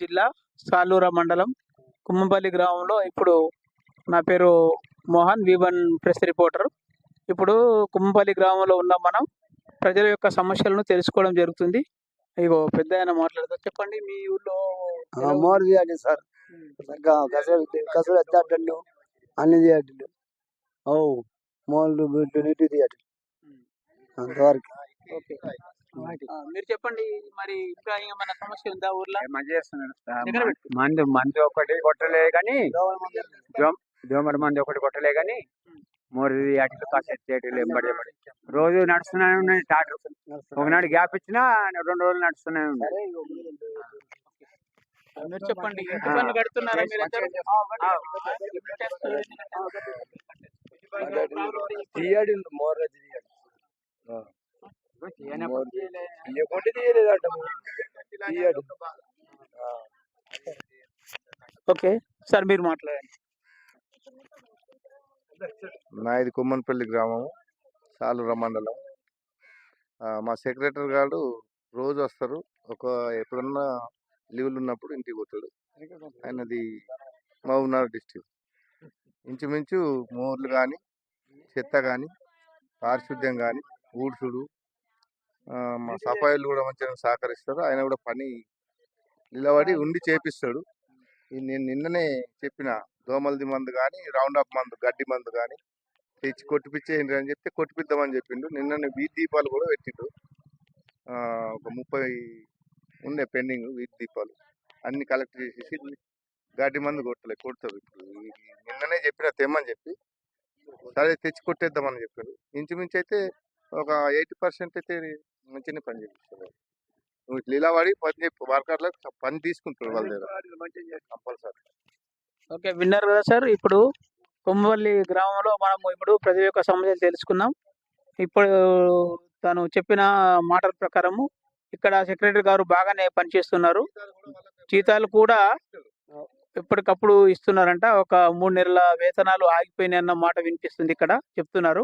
జిల్లా సాలూర మండలం కుమ్మంపల్లి గ్రామంలో ఇప్పుడు నా పేరు మోహన్ వివన్ ప్రెస్ రిపోర్టర్. ఇప్పుడు కుమ్మంపల్లి గ్రామంలో ఉన్న మనం ప్రజల యొక్క సమస్యలను తెలుసుకోవడం జరుగుతుంది. ఇగో పెద్ద ఆయన మాట్లాడుతూ చెప్పండి మీ ఊళ్ళో? మోరు చేయండి సార్. కసలు ఎత్తాటండు అన్ని చేయటండు ఓ మోళ్ళు నీటి తీయటం అంతవరకు. ఓకే. మీరు చెప్పండి మరి ఇంకా ఏమైనా సమస్య ఉందా ఊర్లో? మంచి చేస్తున్నాడు. మందు మందు ఒకటి కొట్టలే కానీ దోమల మంది ఒకటి కొట్టలే కానీ మూడు అట్లు కాసేపు చేయటం ఎంబడి ఎంబడి రోజు నడుస్తూనే ఉన్నాయి టాటర్ ఒకనాడు గ్యాప్ ఇచ్చినా రెండు రోజులు నడుస్తూనే ఉన్నాయి మీరు చెప్పండి కడుతున్నారా మీరు తీయలేదంట ఓకే. సార్ మీరు మాట్లాడండి. నాది కొమ్మన్పల్లి గ్రామం సాలూర మండలం. మా సెక్రటరీ గారు రోజు వస్తారు. ఒక ఎప్పుడన్నా లీవ్లు ఉన్నప్పుడు ఇంటికి పోతాడు. ఆయనది మహబూబ్నగర్ డిస్టిక్. ఇంచుమించు మోర్లు కానీ చెత్త కానీ పారిశుద్ధ్యం కానీ ఊడ్చుడు మా సఫాయిలు కూడా మంచిగా సహకరిస్తారు ఆయన కూడా పని నిలబడి ఉండి చేపిస్తాడు. నేను నిన్ననే చెప్పిన దోమలది మందు కానీ రౌండ్ అప్ మందు గడ్డి మందు కానీ తెచ్చి కొట్టిపిచ్చేయండి అని చెప్తే కొట్టిపిద్దామని చెప్పిండు. నిన్న వీధి దీపాలు కూడా పెట్టిండు. ఒక ముప్పై ఉండే పెండింగ్ వీధి దీపాలు. అన్ని కలెక్ట్ చేసేసి గడ్డి మందు కొట్టలే కొడతారు ఇప్పుడు. నిన్ననే చెప్పిన తెమ్మని చెప్పి సరే తెచ్చి కొట్టేద్దామని చెప్పారు ఇంచుమించు అయితే ఒక ఎయిటీ పర్సెంట్ అయితే మంచిగానే పని చేపిస్తారు నువ్వు ఇట్లా ఇలా పడి పని వర్కర్లకు పని తీసుకుంటారు వాళ్ళ దగ్గర కంపల్సరీ. ఓకే విన్నారు కదా సార్? ఇప్పుడు కొమ్మవల్లి గ్రామంలో మనం ఇప్పుడు ప్రజల యొక్క సమస్యలు తెలుసుకున్నాం. ఇప్పుడు తను చెప్పిన మాటల ప్రకారము ఇక్కడ సెక్రటరీ గారు బాగానే పనిచేస్తున్నారు. జీతాలు కూడా ఎప్పటికప్పుడు ఇస్తున్నారంట. ఒక మూడు నెలల వేతనాలు ఆగిపోయినాయి అన్న మాట వినిపిస్తుంది ఇక్కడ చెప్తున్నారు.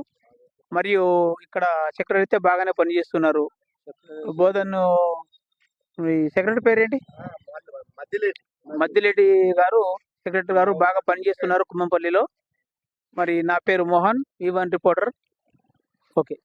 మరియు ఇక్కడ సెక్రటరీ అయితే బాగానే పనిచేస్తున్నారు. బోధన్ సెక్రటరీ పేరేంటి? మద్దిరెడ్డి గారు సెక్రటరీ గారు బాగా పనిచేస్తున్నారు కుమ్మంపల్లిలో. మరి నా పేరు మోహన్ ఈవన్ రిపోర్టర్. ఓకే.